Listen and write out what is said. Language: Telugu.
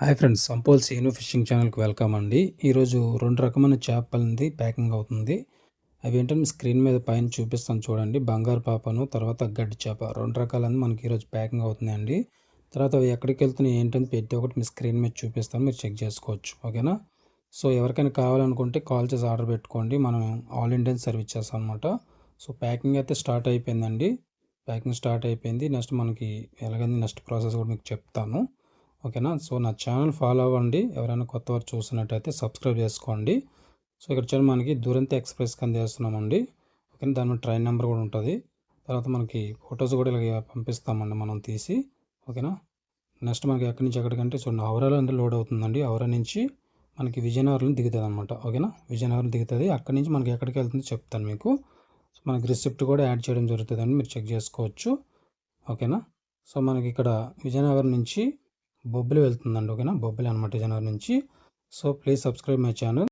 Hi friends Sampol Seenu fishing ఛానల్కి వెల్కమ్ అండి. ఈరోజు రెండు రకమైన చేపలంది ప్యాకింగ్ అవుతుంది. అవి ఏంటంటే స్క్రీన్ మీద పైన చూపిస్తాను చూడండి. బంగారు పాపను తర్వాత గడ్డి చేప రెండు రకాలన్నీ మనకి ఈరోజు ప్యాకింగ్ అవుతుందండి తర్వాత అవి ఎక్కడికి వెళ్తున్నాయి ఏంటని పెట్టి ఒకటి మీ స్క్రీన్ మీద చూపిస్తాను మీరు చెక్ చేసుకోవచ్చు ఓకేనా? సో ఎవరికైనా కావాలనుకుంటే కాల్ చేసి ఆర్డర్ పెట్టుకోండి. మనం ఆల్ ఇండియన్ సర్వీస్ చేస్తాం అనమాట సో ప్యాకింగ్ అయితే స్టార్ట్ అయిపోయిందండి. ప్యాకింగ్ స్టార్ట్ అయిపోయింది. నెక్స్ట్ మనకి ఎలాగైంది నెక్స్ట్ ప్రాసెస్ కూడా మీకు చెప్తాను. ఓకేనా? సో నా ఛానల్ ఫాలో అవ్వండి. ఎవరైనా కొత్త వారు చూసినట్టయితే సబ్స్క్రైబ్ చేసుకోండి. సో ఇక్కడ చూడండి మనకి దురంత ఎక్స్ప్రెస్ కింద చేస్తున్నామండి ఓకే దాని ట్రైన్ నెంబర్ కూడా ఉంటుంది. తర్వాత మనకి ఫొటోస్ కూడా ఇలా పంపిస్తామండి మనం తీసి. ఓకేనా? నెక్స్ట్ మనకి ఎక్కడి నుంచి ఎక్కడికంటే చూడండి హౌరాలో అంటే లోడ్ అవుతుందండి. హౌరా నుంచి మనకి విజయనగరం దిగుతుంది అనమాట ఓకేనా? విజయనగరం దిగుతుంది. అక్కడి నుంచి మనకి ఎక్కడికి వెళ్తుందో చెప్తాను మీకు. సో మనకి రిసిప్ట్ కూడా యాడ్ చేయడం జరుగుతుందండి. మీరు చెక్ చేసుకోవచ్చు. ఓకేనా? సో మనకి ఇక్కడ విజయనగరం నుంచి బొబ్బిలి వెళ్తుందండి ఓకేనా? బొబ్బిలి అనమాట జనవరి నుంచి. So please subscribe my channel